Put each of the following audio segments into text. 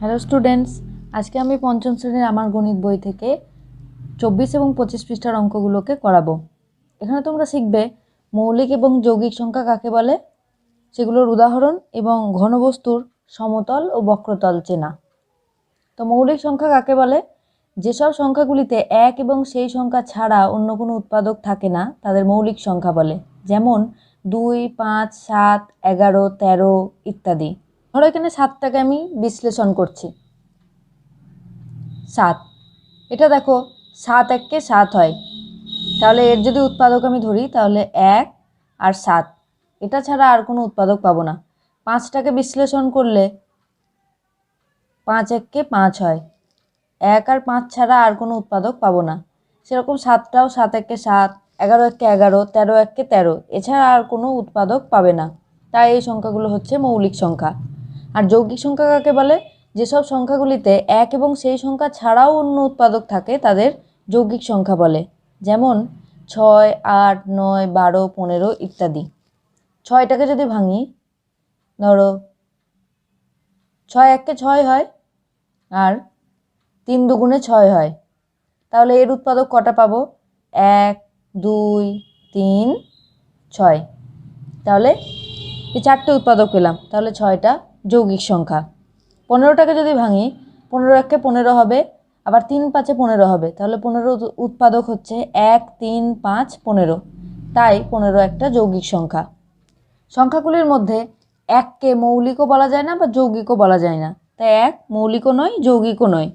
Hello students আজকে আমি পঞ্চম শ্রেণির আমার গণিত বই থেকে চব্বিশ এবং পঁচিশ পৃষ্ঠার অঙ্কগুলোকে করাবো। এখানে তোমরা শিখবে মৌলিক এবং যৌগিক সংখ্যা কাকে বলে, সেগুলোর উদাহরণ এবং ঘনবস্তুর সমতল ও বক্রতল চেনা। তো মৌলিক সংখ্যা কাকে বলে, যেসব সংখ্যাগুলিতে এক এবং সেই সংখ্যা ছাড়া অন্য কোনো উৎপাদক থাকে না, তাদের মৌলিক সংখ্যা বলে। যেমন দুই, পাঁচ, সাত, এগারো, তেরো ইত্যাদি। ধরো এখানে সাতটাকে আমি বিশ্লেষণ করছি। সাত। এটা দেখো, সাত এককে সাত হয়। তাহলে এর যদি উৎপাদক আমি ধরি, তাহলে এক আর সাত। এটা ছাড়া আর কোনো উৎপাদক পাবো না। পাঁচটাকে বিশ্লেষণ করলে পাঁচ এককে পাঁচ হয়। এক আর পাঁচ ছাড়া আর কোনো উৎপাদক পাবো না। সেরকম সাতটাও সাত এককে সাত, এগারো এককে এগারো, তেরো এককে তেরো, এছাড়া আর কোনো উৎপাদক পাবে না। তাই এই সংখ্যাগুলো হচ্ছে মৌলিক সংখ্যা। আর যৌগিক সংখ্যা কাকে বলে? যেসব সংখ্যাগুলিতে এক এবং সেই সংখ্যা ছাড়াও অন্য উৎপাদক থাকে, তাদের যৌগিক সংখ্যা বলে। যেমন ছয়, আট, নয়, বারো, পনেরো ইত্যাদি। ছয়টাকে যদি ভাঙি, ধরো ছয় এককে ছয় হয় আর তিন দুগুণে ছয় হয়, তাহলে এর উৎপাদক কটা পাবো? এক, দুই, তিন, ছয়। তাহলে এই চারটে উৎপাদক পেলাম, তাহলে ছয়টা যৌগিক সংখ্যা। পনেরোটাকে যদি ভাঙি পনেরো একে পনেরো হবে, আবার তিন পাঁচে পনেরো হবে, তাহলে পনেরো উৎপাদক হচ্ছে এক, তিন, পাঁচ, পনেরো। তাই পনেরো একটা যৌগিক সংখ্যা। সংখ্যাগুলির মধ্যে এককে মৌলিকও বলা যায় না বা যৌগিকও বলা যায় না। তাই এক মৌলিকও নয়, যৌগিকও নয়।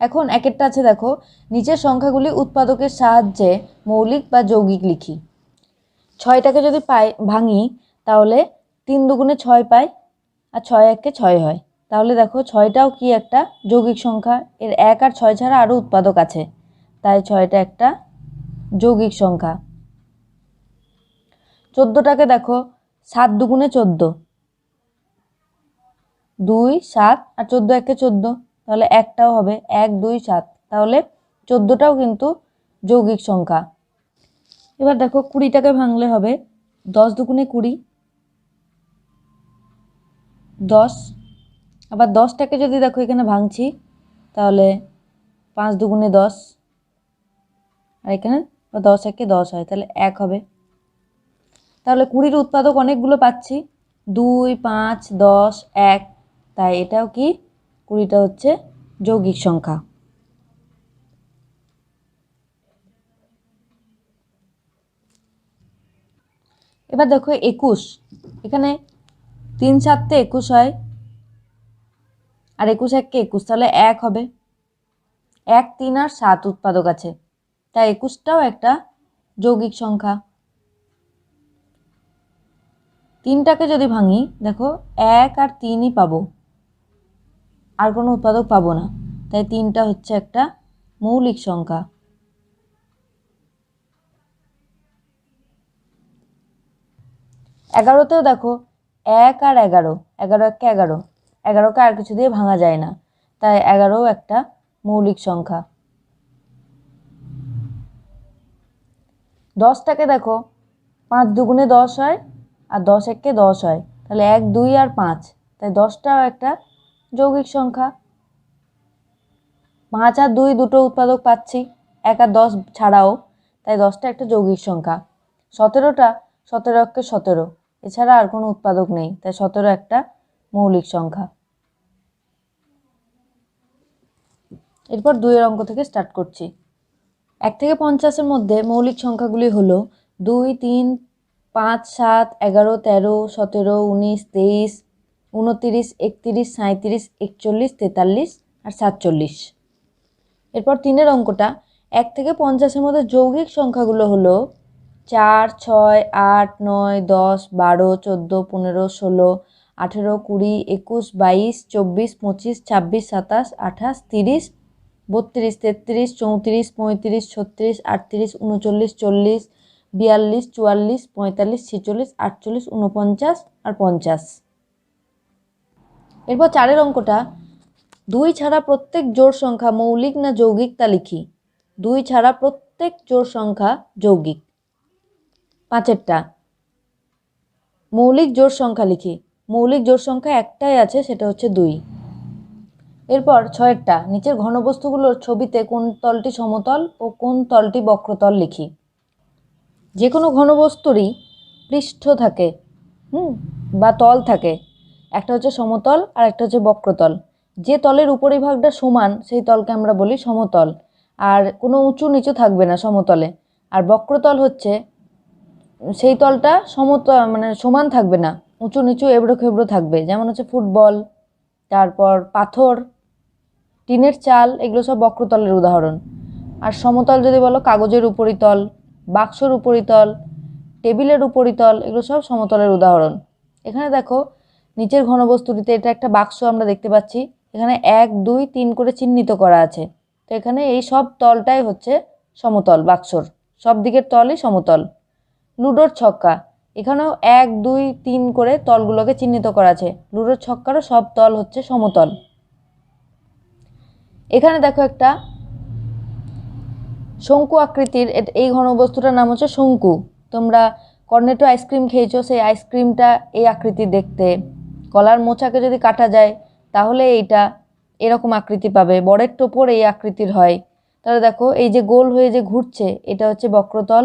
এখন একেরটা আছে দেখো, নিচের সংখ্যাগুলি উৎপাদকের সাহায্যে মৌলিক বা যৌগিক লিখি। ছয়টাকে যদি পাই ভাঙি, তাহলে তিন দুগুণে ছয় পাই আর ছয় এককে ছয় হয়। তাহলে দেখো ছয়টাও কি একটা? যৌগিক সংখ্যা। এর এক আর ছয় ছাড়া আরও উৎপাদক আছে। তাই ছয়টা একটা যৌগিক সংখ্যা। চোদ্দোটাকে দেখো, সাত দুগুণে চোদ্দ। দুই, সাত আর চোদ্দ একে চোদ্দ। তাহলে একটাও হবে এক, দুই, সাত। তাহলে চোদ্দোটাও কিন্তু যৌগিক সংখ্যা। এবার দেখো কুড়িটাকে ভাঙলে হবে দশ দুগুণে কুড়ি। দশ। আবার দশটাকে যদি দেখো এখানে ভাঙছি, তাহলে পাঁচ দুগুণে দশ। আর এখানে দশ একে দশ হয়, তাহলে এক হবে। তাহলে কুড়ির উৎপাদক অনেকগুলো পাচ্ছি। দুই, পাঁচ, দশ, এক। তাই এটাও কি? কুড়িটা হচ্ছে যৌগিক সংখ্যা। এবার দেখো একুশ। এখানে তিন সাততে একুশ হয়। আর একুশ এককে একুশ, তাহলে এক হবে। এক, তিন আর সাত উৎপাদক আছে। তাই একুশটাও একটা যৌগিক সংখ্যা। তিনটাকে যদি ভাঙি, দেখো, এক আর তিনই পাবো। আর কোনো উৎপাদক পাবো না। তাই তিনটা হচ্ছে একটা মৌলিক সংখ্যা। এগারোতেও দেখো এক আর এগারো। এগারো একে এগারো। এগারোকে আর কিছু দিয়ে ভাঙা যায় না। তাই এগারোও একটা মৌলিক সংখ্যা। দশটাকে দেখো। পাঁচ দুগুণে দশ হয় আর দশ একে দশ হয়। তাহলে এক, দুই আর পাঁচ। তাই দশটাও একটা যৌগিক সংখ্যা। পাঁচ আর দুই দুটো উৎপাদক পাচ্ছি। এক আর দশ ছাড়াও। তাই দশটা একটা যৌগিক সংখ্যা। সতেরোটা, সতেরো একে সতেরো। এছাড়া আর কোনো উৎপাদক নেই, তাই সতেরো একটা মৌলিক সংখ্যা। এরপর দুইয়ের অঙ্ক থেকে স্টার্ট করছি। এক থেকে পঞ্চাশের মধ্যে মৌলিক সংখ্যাগুলি হলো দুই, তিন, পাঁচ, সাত, এগারো, তেরো, সতেরো, উনিশ, তেইশ, উনতিরিশ, একতিরিশ, সাঁইত্রিশ, একচল্লিশ, তেতাল্লিশ আর সাতচল্লিশ। এরপর তিনের অঙ্কটা এক থেকে পঞ্চাশের মধ্যে যৌগিক সংখ্যাগুলো হলো চার, ছয়, আট, নয়, দশ, বারো, চোদ্দ, পনেরো, ষোলো, আঠেরো, কুড়ি, একুশ, বাইশ, চব্বিশ, পঁচিশ, ছাব্বিশ, সাতাশ, আঠাশ, তিরিশ, বত্রিশ, তেত্রিশ, চৌত্রিশ, পঁয়ত্রিশ, ছত্রিশ, আটত্রিশ, উনচল্লিশ, চল্লিশ, বিয়াল্লিশ, চুয়াল্লিশ, পঁয়তাল্লিশ, ছেচল্লিশ, আটচল্লিশ উনপঞ্চাশ আর পঞ্চাশ। এরপর চারের অঙ্কটা, দুই ছাড়া প্রত্যেক জোড় সংখ্যা মৌলিক না যৌগিক তা লিখি। দুই ছাড়া প্রত্যেক জোড় সংখ্যা যৌগিক। পাঁচেরটা। মৌলিক জোড় সংখ্যা লিখি। মৌলিক জোড় সংখ্যা একটাই আছে, সেটা হচ্ছে দুই। এরপর ছয়েরটা। নিচের ঘনবস্তুগুলোর ছবিতে কোন তলটি সমতল ও কোন তলটি বক্রতল লিখি। যে কোনো ঘনবস্তুরই পৃষ্ঠ থাকে, হুম, বা তল থাকে। একটা হচ্ছে সমতল আর একটা হচ্ছে বক্রতল। যে তলের উপরিভাগটা সমান, সেই তলকে আমরা বলি সমতল। আর কোনো উঁচু নিচু থাকবে না সমতলে। আর বক্রতল হচ্ছে সেই তলটা সমতল মানে সমান থাকবে না। উঁচু নিচু এবড়ো খেবড়ো থাকবে। যেমন হচ্ছে ফুটবল, তারপর পাথর, টিনের চাল, এগুলো সব বক্রতলের উদাহরণ। আর সমতল যদি বলো, কাগজের উপরিতল বাক্সর উপরিতল টেবিলের উপরিতল এগুলো সব সমতলের উদাহরণ। এখানে দেখো, নিচের ঘনবস্তুটিতে এটা একটা বাক্স আমরা দেখতে পাচ্ছি। এখানে এক, দুই, তিন করে চিহ্নিত করা আছে। তো এখানে এই সব তলটাই হচ্ছে সমতল, বাক্সর। সব দিকের তলই সমতল। লুডোর ছক্কা। এখানেও এক, দুই, তিন করে তলগুলোকে চিহ্নিত করা আছে। লুডোর ছক্কারও সব তল হচ্ছে সমতল। এখানে দেখো একটা শঙ্কু আকৃতির এই ঘনবস্তুটার নাম হচ্ছে শঙ্কু। তোমরা কর্নেটো আইসক্রিম খেয়েছো, সেই আইসক্রিমটা এই আকৃতির দেখতে। কলার মোচাকে যদি কাটা যায়, তাহলে এইটা এরকম আকৃতি পাবে। বড়ের টোপর এই আকৃতির হয়। তাহলে দেখো, এই যে গোল হয়ে যে ঘুরছে, এটা হচ্ছে বক্রতল।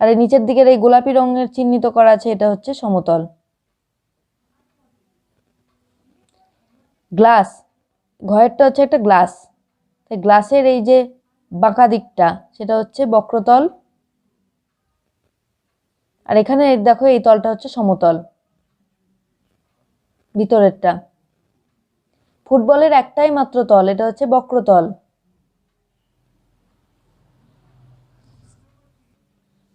আর এই নিচের দিকের এই গোলাপি রঙের চিহ্নিত করা আছে, এটা হচ্ছে সমতল। গ্লাস, ঘরেরটা হচ্ছে একটা গ্লাস। তাই গ্লাসের এই যে বাঁকা দিকটা, সেটা হচ্ছে বক্রতল। আর এখানে দেখো এই তলটা হচ্ছে সমতল। ভিতরেরটা। ফুটবলের একটাই মাত্র তল, এটা হচ্ছে বক্রতল।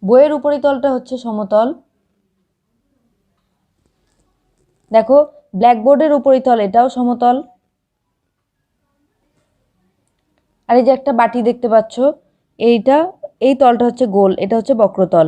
বইয়ের উপরিতলটা হচ্ছে সমতল। দেখো ব্ল্যাকবোর্ডের উপরিতল, এটাও সমতল। আর এই যে একটা বাটি দেখতে পাচ্ছ, এইটা, এই তলটা হচ্ছে গোল, এটা হচ্ছে বক্রতল।